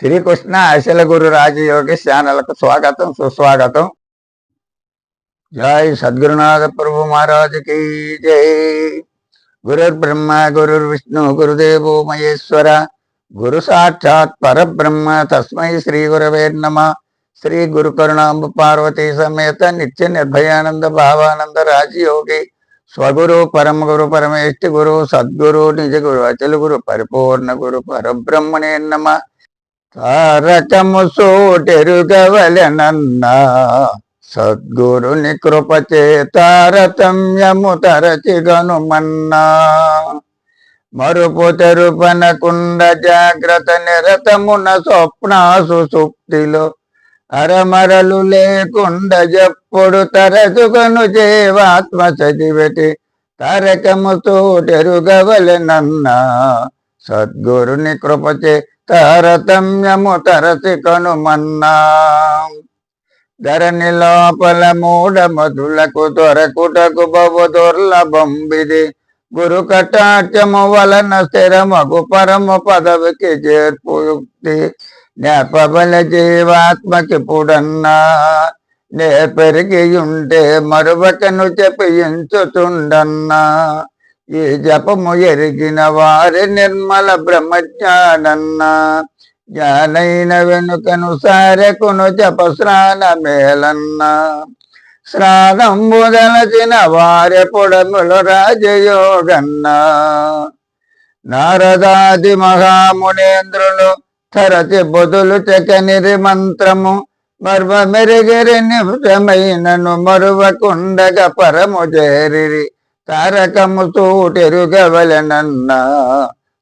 శ్రీకృష్ణ అశల గురు రాజయోగి ఛానల్కు స్వాగతం సుస్వాగతం. జై సద్గురునాథ ప్రభు మహారాజుకి జై. గురుర్ బ్రహ్మ గురుర్ విష్ణు గురుదేవో మహేశ్వర. గురు సాక్షాత్ పరబ్రహ్మ తస్మై శ్రీ గురవే నమ. శ్రీ గురు కరుణాంబ పార్వతీ సమేత నిత్య నిర్భయానంద భావానంద రాజయోగి. స్వగురు పరమ గురు పరమేష్టి గురు సద్గురు నిజ గురు అచల గురు పరిపూర్ణ గురు పరబ్రహ్మనే నమ. తారకము సోటెరుగవలెనన్నా సద్గురుని కృపచే తారతమ్యము తరచిగనుమన్నా. మరుపు తెరుపనకుండ జాగ్రత్త నిరతమున స్వప్నాసు సుప్తిలో అరమరలు లేకుండా జప్పుడు తరచుగను జీవాత్మ చదివిటి తారకము తోటెరుగవలెనన్నా సద్గురుని కృపచే తారతమ్యము తరసి కనుమన్నా ధరణి లోపల మూఢ మధులకు దొరకుటకు బహు దుర్లభంబిది. గురు కటాక్షము వలన స్థిరమగు పరమ పదవికి చేర్పు యుక్తి. నేపబల జీవాత్మకి పుడన్నా. నే పెరిగి ఉంటే మరువకను చెప్పించుతుండన్నా ఈ జపము ఎరిగిన వారి నిర్మల బ్రహ్మజ్ఞానన్న జ్ఞానైన వెనుకను సారెకును జప స్నాన మేలన్న స్నానంబు దలచిన వారి పొడములు రాజయోగన్న నారదాది మహామునేంద్రులు తరచి బొదులు చెకనిరి మంత్రము మర్మ మెరుగిరి నిమిషమైనను మరువకుండగ పరము చేరిరి తారకము తూటెరుగవలెనన్నా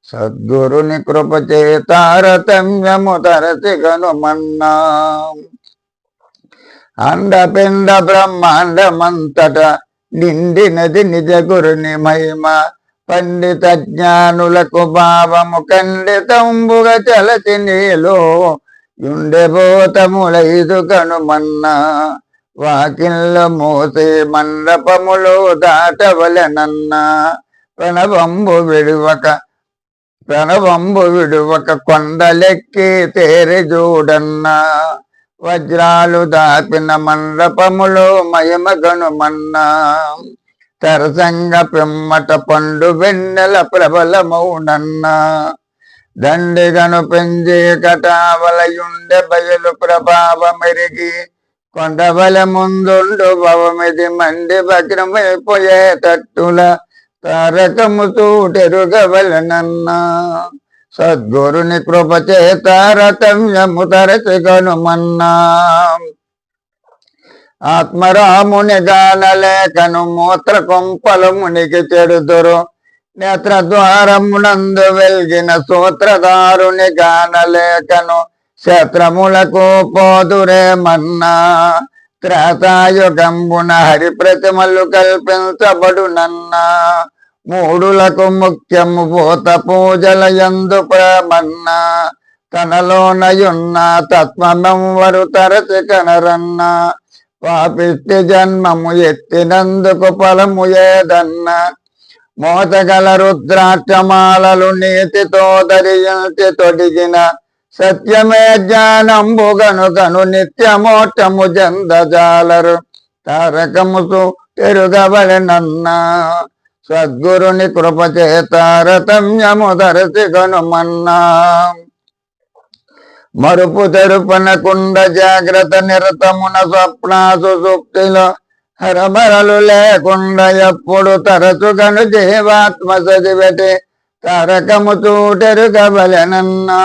సద్గురుని కృపచే తారతమ్యము తరచి కనుమన్నా అండపిండ బ్రహ్మాండమంతట నిండినది నిజ గురుని మహిమ. పండిత జ్ఞానులకు భావము ఖండితంబుగా చలచి నీలో యుండెబోతములైదు కనుమన్నా వాకిళ్ళ మోసే మండపములో దాటవలెనన్నా ప్రణవంబు విడువక ప్రణవంబు విడువక కొండలెక్కి తేరి చూడన్నా. వజ్రాలు దాపిన మండపములో మయమగనుమన్నా తరసంగ పిమ్మట పండు వెన్నెల ప్రబలమౌనన్నా. దండిగను పెంజే కటావలయుండె బయలు ప్రభావమెరిగి కొండబల ముందుండు భవమిది మండి భగ్రమైపోయే తట్టుల తారకము తూటెరుగవలనన్నా సద్గురుని కృపచే తారతమ్యము తరచుగనుమన్నా. ఆత్మరాముని గానలేఖను మూత్ర కొంపలు మునికి చెడుదురు. నేత్ర ద్వారమునందు వెలిగిన సూత్రధారుని గానలేఖను క్షేత్రములకు పోదురే మన్నా. త్రేతాయుగంబున హరి ప్రతిమలు కల్పించబడునన్నా. మూడులకు ముఖ్యము భూత పూజల ఎందు ప్రేమన్నా. తనలోనయున్న వరు తరచి కనరన్నా. పాపిష్టి జన్మము ఎత్తినందుకు ఫలము ఏదన్నా. మోతగల రుద్రాక్షమాలలు నీతితో ధరించి తొడిగిన సత్యమే జ్ఞానంబు గనుకను నిత్యమోటము జందజాలరు. తారకముసు తెరుగవలెనన్నా సద్గురుని కృపచే తారతమ్యము ధరసి గనుమన్నా మరుపు తెరుపనకుండ జాగ్రత్త నిరతమున స్వప్నాసు సుప్తిలో హరమరలు లేకుండా ఎప్పుడు తరచుగను జీవాత్మ సదివటి తారకము చూటెరుగవలెనన్నా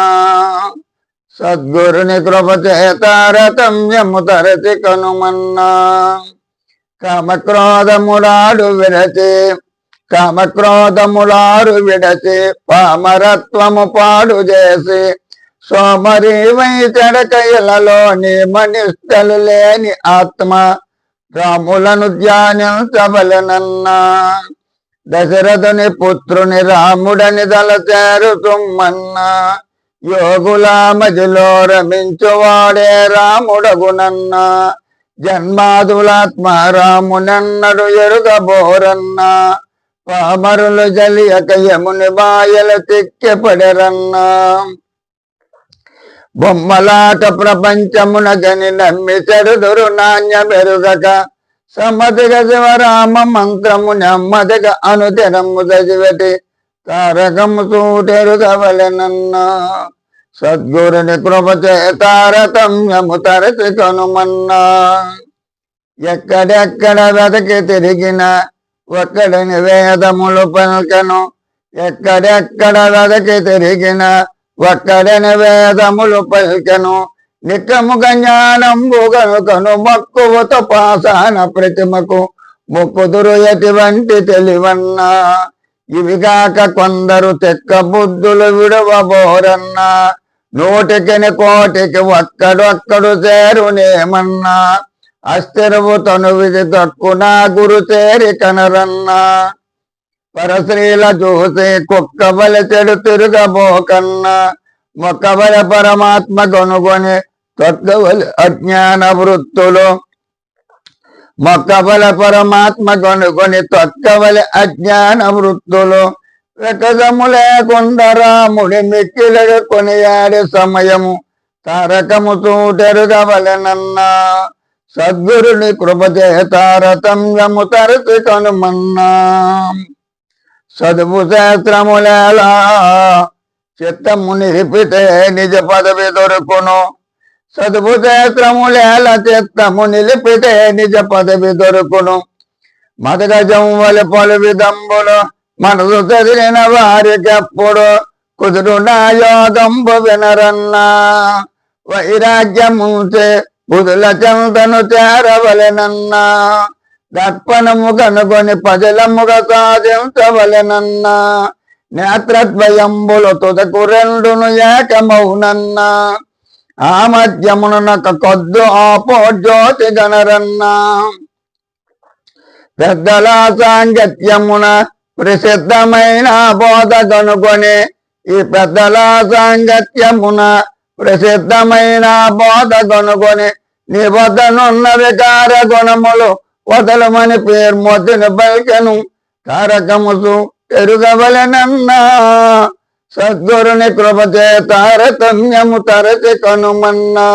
సద్గురుని కృపచే తరచి కనుమన్నా. కామక్రోధములాడు విడచి కామక్రోధములారు విడచి పామరత్వము పాడు చేసి సోమరి చెడకయలలోని మనిష్టలు లేని ఆత్మ రాములను ధ్యానించవలనన్నా. దశరథుని పుత్రుని రాముడని దళచారు తుమ్మన్నా యోగుల మదిలో రమించువాడే రాముడగునన్న జన్మాదులాత్మ రామునన్నడు ఎరుగబోరన్న పామరులు జలియక యముని బాయల తిక్కెపడరన్నా. బొమ్మలాట ప్రపంచమున గని నమ్మి చెడుదురు నాణ్య మెరుగక సమతిగ శివరామ మంత్రము నెమ్మదిగ అనుదినము చదివటి తారకము చూటెరుగవలెనన్నా సద్గురుని కృపచే తారతమ్యము తరచి కనుమన్నా ఎక్కడెక్కడ వెతకి తిరిగిన ఒక్కడిని వేదములు పలకను. ఎక్కడెక్కడ వెతకి తిరిగిన ఒక్కడిని వేదములు పలికెను. నిక్కముగ జ్ఞానంబు గనుకను మక్కువతో పాసాన ప్రతిమకు. మొక్కుదురు ఎటువంటి తెలివన్నా. ఇవిగాక కొందరు తెక్క బుద్ధులు విడవబోరన్నా. నూటికిని కోటికి ఒక్కడొక్కడు చేరునేమన్నా అస్థిరవు తను విధి తక్కున గురు చేరి కనరన్నా. పరశ్రీల చూసి కుక్కబలి చెడు తిరుగబోకన్నా. మొక్కబలి పరమాత్మ కొనుగొని తొక్కబలి అజ్ఞాన వృత్తులు మొక్కబల పరమాత్మ కొనుకొని తొక్కవలి అజ్ఞాన వృత్తులు వికసము లేకుండా రాముడి మిక్కిలగా కొనియాడే సమయము. తారకము చూటెరుగవలెనన్నా సద్గురుని కృపచే తారతమ్యము తరచి కనుమన్నా. చదువు శాస్త్రములేలా చిత్తము నిరిపితే నిజ పదవి దొరుకును. చదువు శాస్త్రములేల చిత్తము నిలిపితే నిజ పదవి దొరుకును. మదగజం వలి పలు విధంబులు మనసు చదివిన వారికెప్పుడు కుదురు నా యోగంబు వినరన్నా. వైరాగ్యము బుధుల చెంతను చేరవలెనన్నా. దర్పణము కనుగొని పజలముగ సాధించవలెనన్నా. నేత్రద్వయంబులు తుదకు రెండును ఏకమౌనన్నా. ఆ మధ్యమునక కొద్దు ఆపో జ్యోతి గణరన్నా. పెద్దల సాంగత్యమున ప్రసిద్ధమైన బోధ కనుకొని ఈ పెద్దల సాంగత్యమున ప్రసిద్ధమైన బోధ కనుకొని నీ వద్దనున్న వికార గుణములు వదలమని పేరు మొదలు పలికెను. కారకముసు ఎరుగవలెనన్నా. సద్గురుని కృపచే తారతమ్యము తరచి కనుమన్నా